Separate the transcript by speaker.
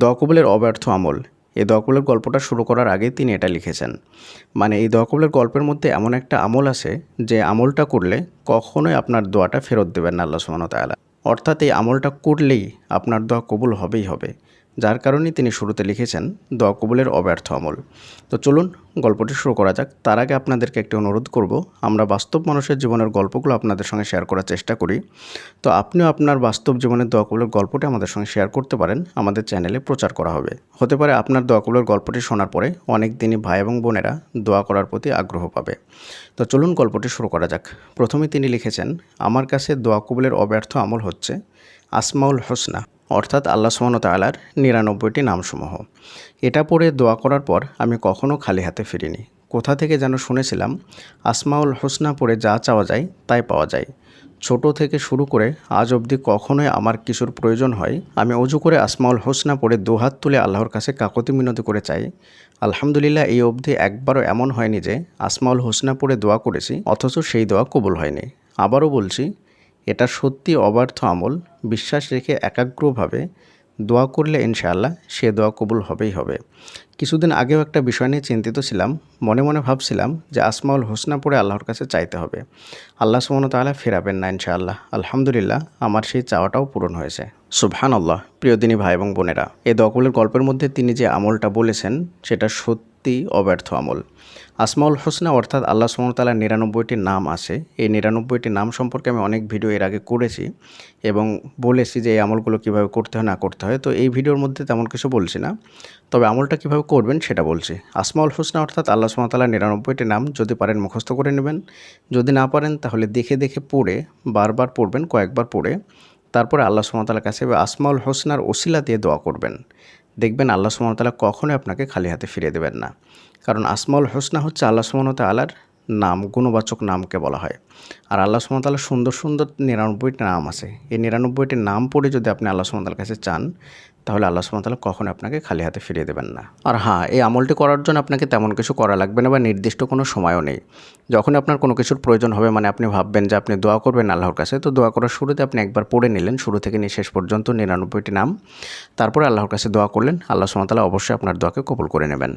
Speaker 1: দোয়া কবলের অব্যর্থ আমল। এই দকবলের গল্পটা শুরু করার আগে তিনি এটা লিখেছেন। মানে এই দকবলের গল্পের মধ্যে এমন একটা আমল আছে যে আমলটা করলে কখনোই আপনার দোয়াটা ফেরত দেবেন না আল্লাহ সুবহানাহু অর্থাৎ এই আমলটা করলেই আপনার দোয়া কবুল হবেই হবে। যার কারণেই তিনি শুরুতে লিখেছেন, দোয়া কবুলের অব্যর্থ আমল। তো চলুন গল্পটি শুরু করা যাক। তার আগে আপনাদেরকে একটি অনুরোধ করব, আমরা বাস্তব মানুষের জীবনের গল্পগুলো আপনাদের সঙ্গে শেয়ার করার চেষ্টা করি। তো আপনিও আপনার বাস্তব জীবনের দোয়া কবুলের গল্পটি আমাদের সঙ্গে শেয়ার করতে পারেন, আমাদের চ্যানেলে প্রচার করা হবে। হতে পারে আপনার দোয়া কবুলের গল্পটি শোনার পরে অনেক দিনই ভাই এবং বোনেরা দোয়া করার প্রতি আগ্রহ পাবে। তো চলুন গল্পটি শুরু করা যাক। প্রথমে তিনি লিখেছেন, আমার কাছে দোয়া কবুলের অব্যর্থ আমল হচ্ছে আসমাউল হোসনা। অর্থাৎ আল্লাহ ওয়া তাআলার নিরানব্বইটি নামসমূহ। এটা পড়ে দোয়া করার পর আমি কখনও খালি হাতে ফিরিনি। কোথা থেকে যেন শুনেছিলাম, আসমাউল হোসনা পড়ে যা চাওয়া যায় তাই পাওয়া যায়। ছোট থেকে শুরু করে আজ অবধি কখনোই আমার কিছুর প্রয়োজন হয়, আমি অজু করে আসমাউল হোসনা পড়ে দুহাত তুলে আল্লাহর কাছে কাকতি মিনতি করে চাই। আলহামদুলিল্লাহ, এই অবধি একবারও এমন হয়নি যে, আসমাউল হোসনা পড়ে দোয়া করেছি, অথচ সেই দোয়া কবুল হয়নি। আবারও বলছি এটা সত্যি অবার্থ আমল। বিশ্বাস রেখে একাগ্রভাবে দোয়া করলে ইনশাআল্লাহ সে দোয়া কবুল হবেই হবে। কিছুদিন আগেও একটা বিষয় নিয়ে চিন্তিত ছিলাম। মনে মনে ভাবছিলাম যে আসমাউল হোসনা পড়ে আল্লাহর কাছে চাইতে হবে। আল্লাহ সুমন তাআলা ফেরাবেন না ইনশাআল্লাহ। আলহামদুলিল্লাহ, আমার সেই চাওয়াটাও পূরণ হয়েছে। সুবহান আল্লাহ প্রিয়দিনী ভাই এবং বোনেরা, এই দোয়াকুলের গল্পের মধ্যে তিনি যে আমলটা বলেছেন, সেটা সত্যি অব্যর্থ আমল। আসমাউল হোসনা অর্থাৎ আল্লাহ সুমতালার নিরানব্বইটি নাম আছে। এই নিরানব্বইটি নাম সম্পর্কে আমি অনেক ভিডিও এর আগে করেছি এবং বলেছি যে এই আমলগুলো কীভাবে করতে হয়, না করতে হয়। তো এই ভিডিওর মধ্যে তেমন কিছু বলছি না। তবে আমলটা কীভাবে করবেন সেটা বলছি। আসমাউল হোসনা অর্থাৎ আল্লাহ সুমতালার নিরানব্বইটি নাম যদি পারেন মুখস্থ করে নেবেন। যদি না পারেন তাহলে দেখে দেখে পড়ে, বারবার পড়বেন, কয়েকবার পড়ে। তারপরে আল্লাহ সুমতালার কাছে আসমাউল হোসনার ওসিলা দিয়ে দোয়া করবেন। দেখবেন আল্লাহ সুমতালা কখনোই আপনাকে খালি হাতে ফিরে দেবেন না। কারণ আসমাউল হোসনা হচ্ছে আল্লাহ সুমন তালার নাম, গুণবাচক নামকে বলা হয়। আর আল্লাহ সুমতালার সুন্দর সুন্দর নিরানব্বইটি নাম আছে। এই নিরানব্বইটি নাম পড়ে যদি আপনি আল্লাহ সুমতালার কাছে চান তাহলে আল্লাহ সুমতালা কখন আপনাকে খালি হাতে ফিরিয়ে দেবেন না? আর হ্যাঁ এই আমলটি করার জন্য আপনাকে তেমন কিছু করা লাগবে না বা নির্দিষ্ট কোনো সময়ও নেই। যখন আপনার কোনো কিছুর প্রয়োজন হবে মানে আপনি ভাববেন যে আপনি দোয়া করবেন আল্লাহর কাছে, তো দোয়া করার শুরুতে আপনি একবার পড়ে নিলেন, শুরু থেকে নিয়ে শেষ পর্যন্ত নিরানব্বইটি নাম। তারপরে আল্লাহর কাছে দোয়া করলেন, আল্লাহ সুমতালা অবশ্যই আপনার দোয়াকে কবুল করে নেবেন।